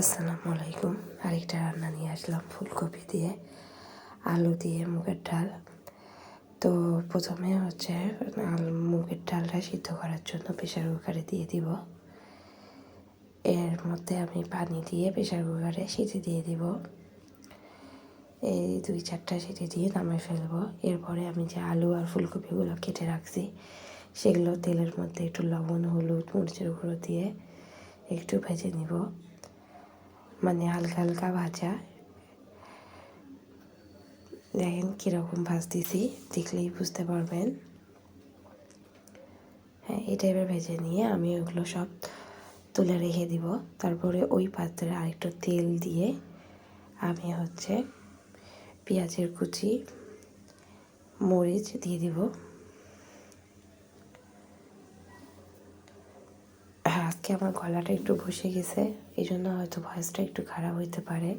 আসসালামু আলাইকুম। আরেকটা রান্না নিয়ে আসলাম, ফুলকপি দিয়ে, আলু দিয়ে, মুগের ডাল। তো প্রথমে হচ্ছে মুগের ডালটা সিদ্ধ করার জন্য প্রেশার কুকারে দিয়ে দিব। এর মধ্যে আমি পানি দিয়ে প্রেশার কুকারে সিটি দিয়ে দিব। এই দুই চারটা সিটি দিয়ে নামাই ফেলব। এরপরে আমি যে আলু আর ফুলকপিগুলো কেটে রাখছি, সেগুলো তেলের মধ্যে একটু লবণ, হলুদ, মরিচের গুঁড়ো দিয়ে একটু ভেজে নিব। মানে হালকা হালকা ভাজা। দেখেন কীরকম ভাজতেছি, দেখলেই বুঝতে পারবেন। হ্যাঁ এই টাইপের ভেজে নিয়ে আমি ওগুলো সব তুলে রেখে দিব। তারপরে ওই পাত্রে আরেকটু তেল দিয়ে আমি হচ্ছে পেঁয়াজের কুচি, মরিচ দিয়ে দিব। আজকে আমার গলাটা একটু বসে গেছে এই জন্য হয়তো ভয়েসটা একটু খারাপ হইতে পারে।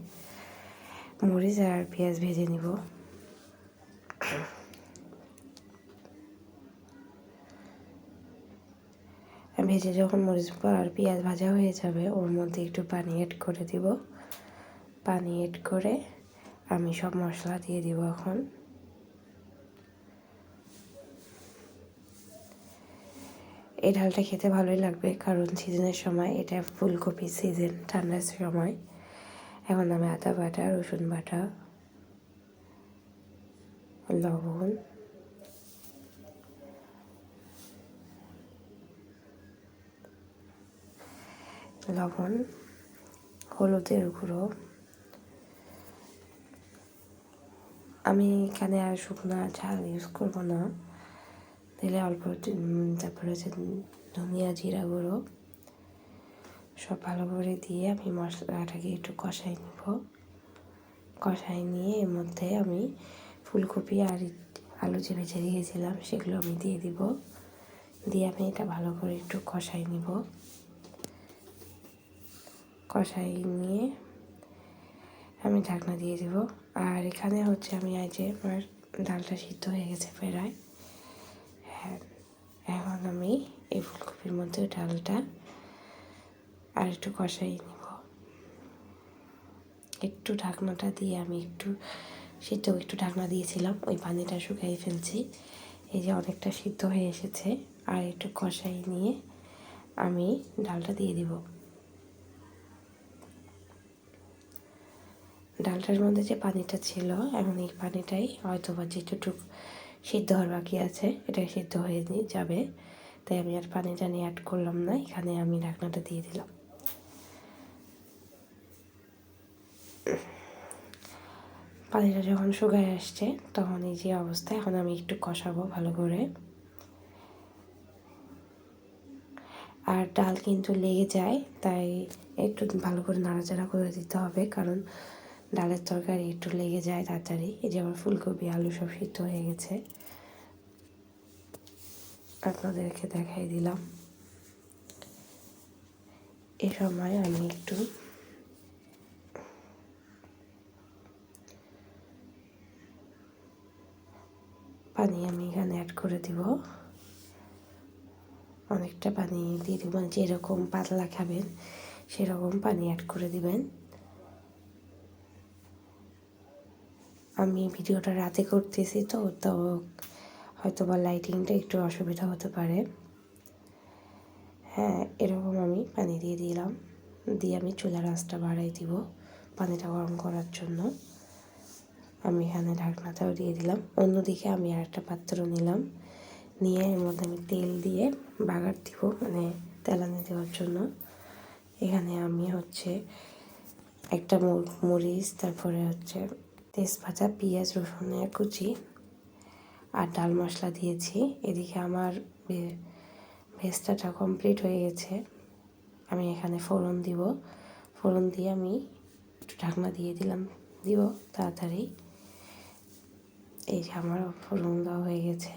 মরিচ আর পেঁয়াজ ভেজে নিব। ভেজে যখন মরিচ আর পেঁয়াজ ভাজা হয়ে যাবে, ওর মধ্যে একটু পানি এড করে দিব। পানি এড করে আমি সব মশলা দিয়ে দিব এখন। এই ডালটা খেতে ভালোই লাগবে, কারণ সিজনের সময় এটা ফুলকপি সিজন, ঠান্ডার সময়। এখন আমি আদা বাটা, রসুন বাটা, লবণ লবণ, হলুদের গুঁড়ো। আমি এখানে আর শুকনো ঝাল ইউজ করব না। দিলে অল্প তারপরে হচ্ছে ধনিয়া জিরা গুঁড়ো, সব ভালো করে দিয়ে আমি মশলাটাকে একটু কষাই নিব। কষাই নিয়ে এর মধ্যে আমি ফুলকপি আর আলু যে ভেজে রেখেছিলাম সেগুলো আমি দিয়ে দিব। দিয়ে আমি এটা ভালো করে একটু কষাই নিব। কষাই নিয়ে আমি ঢাকনা দিয়ে দিব। আর এখানে হচ্ছে আমি আজ আমার ডালটা সিদ্ধ হয়ে গেছে প্রায় এখন আমি এই ফুলকপির মধ্যে ডালটা আর একটু কষাই নিব। একটু ঢাকনাটা দিয়ে আমি একটু সিদ্ধ, একটু ঢাকনা দিয়েছিলাম, ওই পানিটা শুকাই ফেলছি। এই যে অনেকটা সিদ্ধ হয়ে এসেছে, আর একটু কষাই নিয়ে আমি ডালটা দিয়ে দিব। ডালটার মধ্যে যে পানিটা ছিল, এখন এই পানিটাই হয়তো বা যেটুক সিদ্ধ হওয়ার বাকি আছে। এটা সিদ্ধ হয়ে যাবে। তাই আমি আর পানিটা নিয়ে অ্যাড করলাম না। এখানে আমি ঢাকনাটা দিয়ে দিলাম। পানিটা যখন শুকায় আসছে, তখন এই যে অবস্থা, এখন আমি একটু কষাবো ভালো করে। আর ডাল কিন্তু লেগে যায়, তাই একটু ভালো করে নাড়াচাড়া করে দিতে হবে। কারণ ডালের তরকারি একটু লেগে যায় তাড়াতাড়ি। এই যে আমার ফুলকপি, আলু সব সিদ্ধ হয়ে গেছে। আপনাদেরকে দেখাই দিলাম। এ সময় আমি একটু পানি আমি এখানে অ্যাড করে দিব। অনেকটা পানি দিয়ে দিব যেরকম পাতলা খাবেন, সেরকম পানি অ্যাড করে দিবেন। আমি ভিডিওটা রাতে করতেছি তো তো হয়তো বা লাইটিংটা একটু অসুবিধা হতে পারে। হ্যাঁ এরকম আমি পানি দিয়ে দিলাম। দিয়ে আমি চুলার আঁচটা বাড়াই দিব পানিটা গরম করার জন্য। আমি এখানে ঢাকনাটাও দিয়ে দিলাম। অন্যদিকে আমি আর একটা পাত্র নিলাম। নিয়ে এর মধ্যে আমি তেল দিয়ে বাগার দিব মানে তেলানি দেওয়ার জন্য। এখানে আমি হচ্ছে একটা মরিচ তারপরে হচ্ছে তেজপাতা, পেঁয়াজ রসুনের কুচি আর ডাল মশলা দিয়েছি। এদিকে আমার ভেস্তাটা কমপ্লিট হয়ে গেছে। আমি এখানে ফোড়ন দিব। ফোড়ন দিয়ে আমি একটু ঢাকনা দিয়ে দিলাম। দিব তাড়াতাড়ি। এই যে আমার ফোড়ন দেওয়া হয়ে গেছে।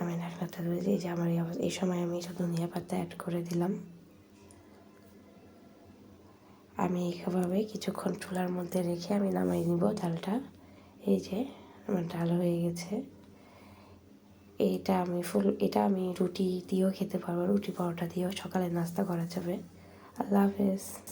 আমি ঢাকনাটা ধরে এই যে আমার এই সময় আমি ধনিয়া পাতা অ্যাড করে দিলাম। আমি এইভাবে কিছুক্ষণ চুলার মধ্যে রেখে আমি নামাই নিব ডালটা। এই যে, আমার ডাল হয়ে গেছে। এটা আমি ফুল, এটা আমি রুটি দিয়েও খেতে পারব, রুটি পরোটা দিয়েও সকালে নাস্তা করা যাবে। আল্লাহ হাফেজ।